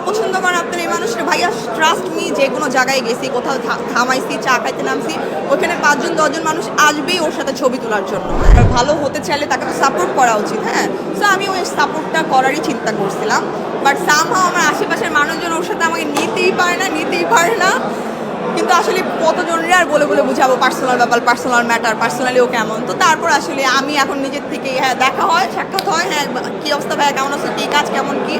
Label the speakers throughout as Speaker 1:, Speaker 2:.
Speaker 1: অপছন্দ করেন আপনার এই মানুষটা। ভাইয়া ট্রাস্ট মি যে কোনো জায়গায় গেছি, কোথাও থামাইছি, চা খাইতে নামছি ওখানে পাঁচজন, দশজন মানুষ আসবেই ওর সাথে ছবি তোলার জন্য। হ্যাঁ ভালো হতে চাইলে তাকে তো সাপোর্ট করা উচিত হ্যাঁ? সো আমি ওই সাপোর্টটা করারই চিন্তা করছিলাম। বাট সামহাও আমার আশেপাশের মানুষজন ওর সাথে আমাকে নিতেই পারে না, নিতেই পারে না। কিন্তু আসলে কতজনের আর বলে বলে বুঝাবো পার্সোনাল ব্যাপার পার্সোনাল ম্যাটার পার্সোনালি ও কেমন? তো তারপর আসলে আমি এখন নিজের থেকে হ্যাঁ দেখা হয়, সাক্ষাৎ হয় হ্যাঁ কী অবস্থা ভাই কেমন আছে, কী কাজ, কেমন কী?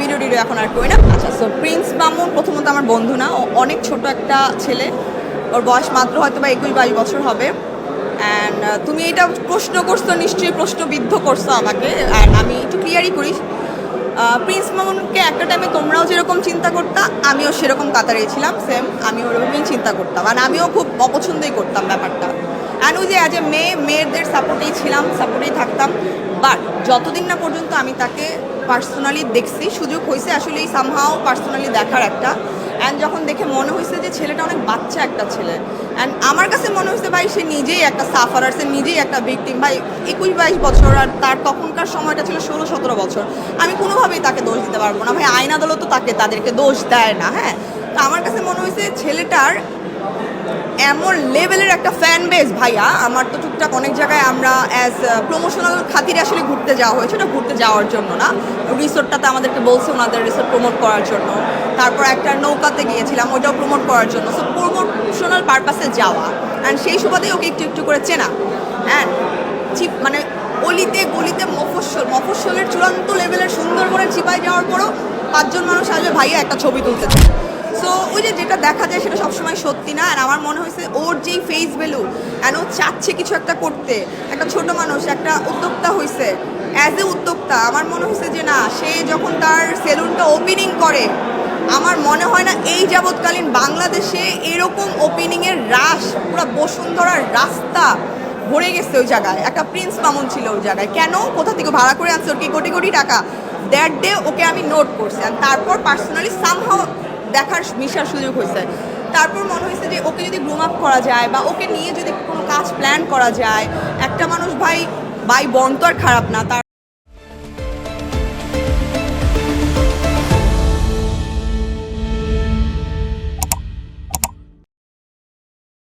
Speaker 1: ভিডিও টিডিও এখন আর করি না। আচ্ছা সো প্রিন্স মামুন প্রথমত আমার বন্ধু না, ও অনেক ছোট একটা ছেলে। ওর বয়স মাত্র হয়তো বা একুশ বাইশ বছর হবে। অ্যান্ড তুমি এটা প্রশ্ন করছ, নিশ্চয়ই প্রশ্নবিদ্ধ করছ আমাকে। আর আমি একটু ক্লিয়ারই করি। প্রিন্স মামুনকে একটা টাইমে তোমরাও যেরকম চিন্তা করতা, আমিও সেরকম কাতারে ছিলাম সেম আমি ওরকমই চিন্তা করতাম। আর আমিও খুব অপছন্দই করতাম ব্যাপারটা। অ্যান্ড ওই যে অ্যাজ এ মেয়ে, মেয়েদের সাপোর্টেই ছিলাম সাপোর্টেই থাকতাম। বাট যতদিন না পর্যন্ত আমি তাকে পার্সোনালি দেখছি, সুযোগ হয়েছে আসলে এই সামহাও পার্সোনালি দেখার একটা। অ্যান্ড যখন দেখে মনে হয়েছে যে ছেলেটা অনেক বাচ্চা একটা ছেলে। অ্যান্ড আমার কাছে মনে হয়েছে ভাই, সে নিজেই একটা সাফারার সে নিজেই একটা ভিকটিম ভাই, একুশ বাইশ বছর আর তার তখনকার সময়টা ছিল ষোলো সতেরো বছর। আমি কোনোভাবেই তাকে দোষ দিতে পারব না। ভাই আইন আদালতও তাকে, তাদেরকে দোষ দেয় না হ্যাঁ? তো আমার কাছে মনে হয়েছে ছেলেটার এমন লেভেলের একটা ফ্যান বেস ভাইয়া। আমার তো টুকটাক অনেক জায়গায় আমরা অ্যাজ প্রমোশনাল খাতিরে আসলে ঘুরতে যাওয়া হয়েছে, ওটা ঘুরতে যাওয়ার জন্য না। রিসোর্টটাতে আমাদেরকে বলছে ওনাদের রিসোর্ট প্রমোট করার জন্য। তারপর একটা নৌকাতে গিয়েছিলাম ওইটাও প্রমোট করার জন্য। সো প্রমোশনাল পারপাসে যাওয়া। অ্যান্ড সেই সুবাদে ওকে একটু একটু করে চেনা। অ্যান্ড চিপ মানে অলিতে গলিতে মফস্বল, মফস্বলের চূড়ান্ত লেভেলের সুন্দরবনের চিপায় যাওয়ার পরও পাঁচজন মানুষ আসবে, ভাইয়া একটা ছবি তুলতে চায়। সো ওই যে যেটা দেখা যায় সেটা সবসময় সত্যি না, আর আমার মনে হয়েছে ওর যেই ফেস ভ্যালু অ্যান্ড ও চাচ্ছে কিছু একটা করতে। একটা ছোট মানুষ, একটা উদ্যোক্তা হয়েছে অ্যাজ এ উদ্যোক্তা, আমার মনে হয়েছে যে না, সে যখন তার সেলুনটা ওপেনিং করে, আমার মনে হয় না এই যাবৎকালীন বাংলাদেশে এরকম ওপেনিংয়ের রাস পুরো বসুন্ধরার রাস্তা ভরে গেছে ওই জায়গায়। একটা প্রিন্স মামুন ছিল ওই জায়গায়। কেন? কোথা থেকে ভাড়া করে আনছে ওর? কি কোটি কোটি টাকা? দ্যাট ডে ওকে আমি নোট করছি তারপর পার্সোনালি সামহাও দেখার মিশার সুযোগ হয়েছে। তারপর মনে হয়েছে যে ওকে যদি গ্রুম আপ করা যায় বা ওকে নিয়ে যদি কোনো কাজ প্ল্যান করা যায়, একটা মানুষ ভাই ভাই বন তো আর খারাপ না, তার